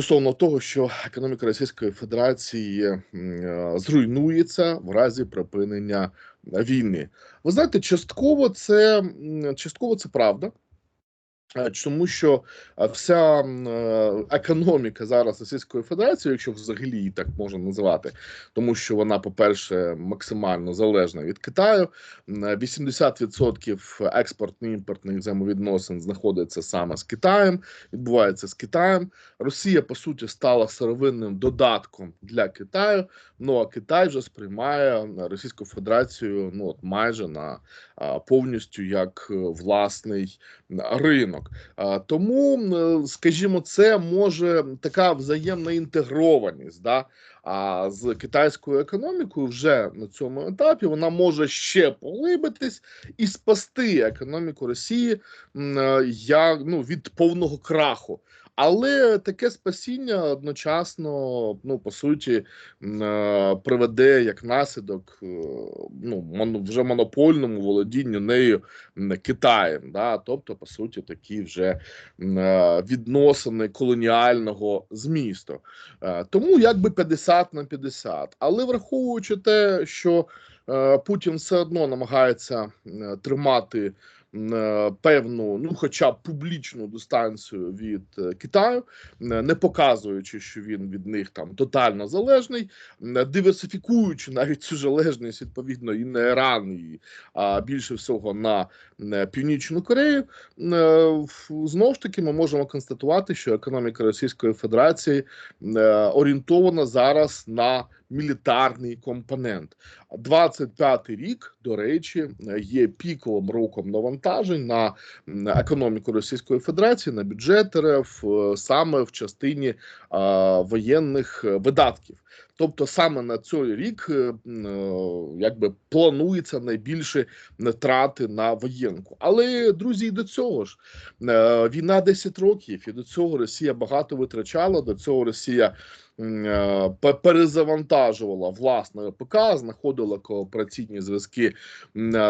Стосовно того, що економіка Російської Федерації е, зруйнується в разі припинення війни. Ви знаєте, частково це частково це правда. Е, Тому що е, вся е, економіка зараз Російської Федерації, якщо взагалі її так можна називати, тому що вона, по-перше, максимально залежна від Китаю. М, е, 80% експортно-імпортних взаємовідносин знаходиться саме з Китаєм, відбувається з Китаєм. Росія по суті стала сировинним додатком для Китаю. Ну а Китай вже сприймає Російську Федерацію ну от майже на повністю як е, власний ринок. А, Тому, скажімо, це може така взаємна інтегрованість. Да? А з китайською економікою вже на цьому етапі вона може ще поглибитись і спасти економіку Росії е, як ну від повного краху. Але таке спасіння одночасно, ну по суті, е, приведе як наслідок е, ну вже монопольному володінню нею Китаєм. Да? Тобто, по суті, такі вже е, відносини колоніального змісту. Тому якби 50 на 50. Але враховуючи те, що Путін все одно намагається тримати певну, ну хоча б публічну дистанцію від е, Китаю, е, не показуючи, що він від них там тотально залежний, е, диверсифікуючи навіть цю залежність відповідно і на Іран, і а більше всього на е, Північну Корею. Е, Знову ж таки, ми можемо констатувати, що економіка Російської Федерації е, орієнтована зараз на мілітарний компонент. 25-й рік, до речі, е, є піковим роком навантажень на економіку Російської Федерації, на бюджет РФ е, саме в частині а, воєнних е, видатків. Тобто саме на цей рік е, е, якби планується найбільше трати на воєнку. Але друзі, і до цього ж е, війна 10 років, і до цього Росія багато витрачала. До цього Росія е, перезавантажувала власне ПК, знаходила коопераційні зв'язки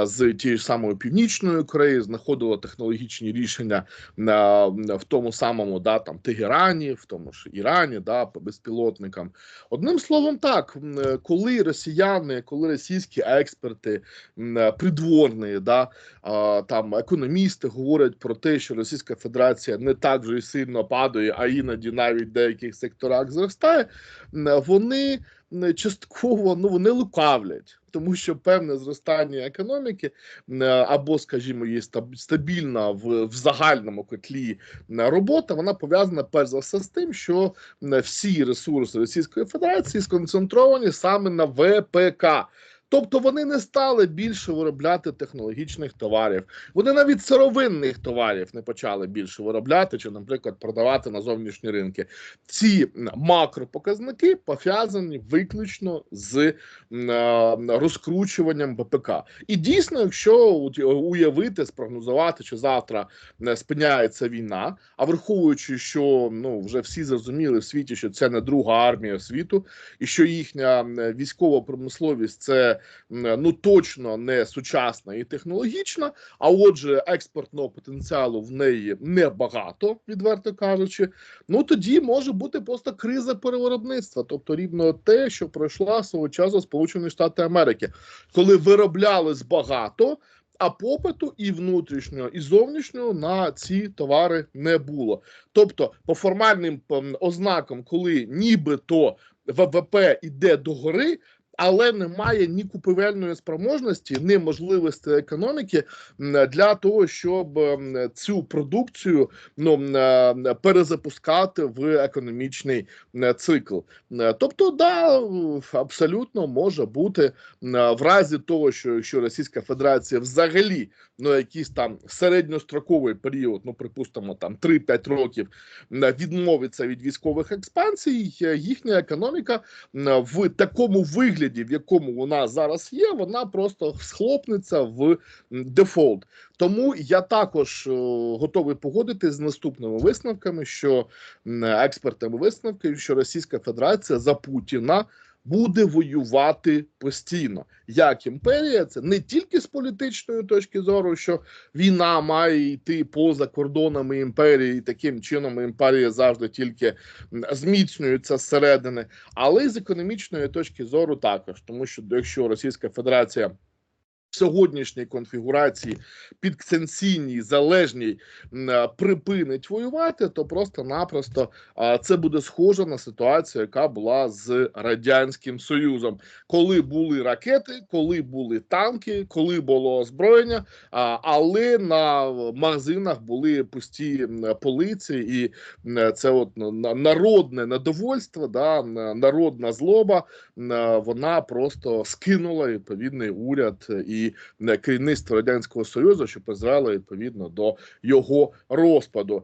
з тією ж самою північною Кореєю, знаходила технологічні рішення в тому самому да там Тегерані, в тому ж Ірані, да по безпілотникам. Одним словом, так е, коли росіяни, коли російські експерти е, придворні, да там економісти говорять про те, що Російська Федерація не так вже й сильно падає, а іноді навіть в деяких секторах зростає. Вони частково ну вони лукавлять, тому що певне зростання економіки м, або, скажімо, стаб- стабільна в, в загальному котлі робота. Вона пов'язана перш за все з тим, що всі ресурси Російської Федерації сконцентровані саме на ВПК. Тобто вони не стали більше виробляти технологічних товарів. Вони навіть сировинних товарів не почали більше виробляти, чи, наприклад, продавати на зовнішні ринки. Ці макропоказники пов'язані виключно з е, розкручуванням ВПК. І дійсно, якщо уявити, спрогнозувати, що завтра спиняється війна, а враховуючи, що ну вже всі зрозуміли в світі, що це не друга армія світу, і що їхня військова промисловість це ну точно не сучасна і технологічна. А отже, експортного потенціалу в неї небагато, відверто кажучи. Ну тоді може бути просто криза перевиробництва, тобто рівно те, що пройшла свого часу Сполучені Штати Америки, коли вироблялось багато. А попиту і внутрішнього, і зовнішнього на ці товари не було. Тобто, по формальним ознакам, коли нібито ВВП іде догори, але немає ні купівельної спроможності, ні можливості економіки для того, щоб цю продукцію ну е, перезапускати в економічний цикл. Е, Тобто, да, абсолютно може бути в разі того, що якщо Російська Федерація взагалі ну якийсь там середньостроковий період, ну припустимо, там 3-5 років відмовиться від військових експансій, е, їхня економіка в такому вигляді, в якому вона зараз є, вона просто схлопнеться в дефолт. Тому я також е, готовий погодити з наступними висновками, що експертами висновки, що Російська Федерація за Путіна буде воювати постійно. Як імперія, це не тільки з політичної точки зору, що війна має йти поза кордонами імперії, і таким чином імперія завжди тільки зміцнюється зсередини, але й з економічної точки зору також, тому що якщо Російська Федерація сьогоднішній конфігурації підсанкційній, залежній припинить воювати, то просто-напросто це буде схоже на ситуацію, яка була з радянським союзом, коли були ракети, коли були танки, коли було озброєння, але на магазинах були пусті полиці, і це от народне недовольство, да, народна злоба, вона просто скинула відповідний уряд і е, керівництво радянського союзу, що призвело відповідно до його розпаду.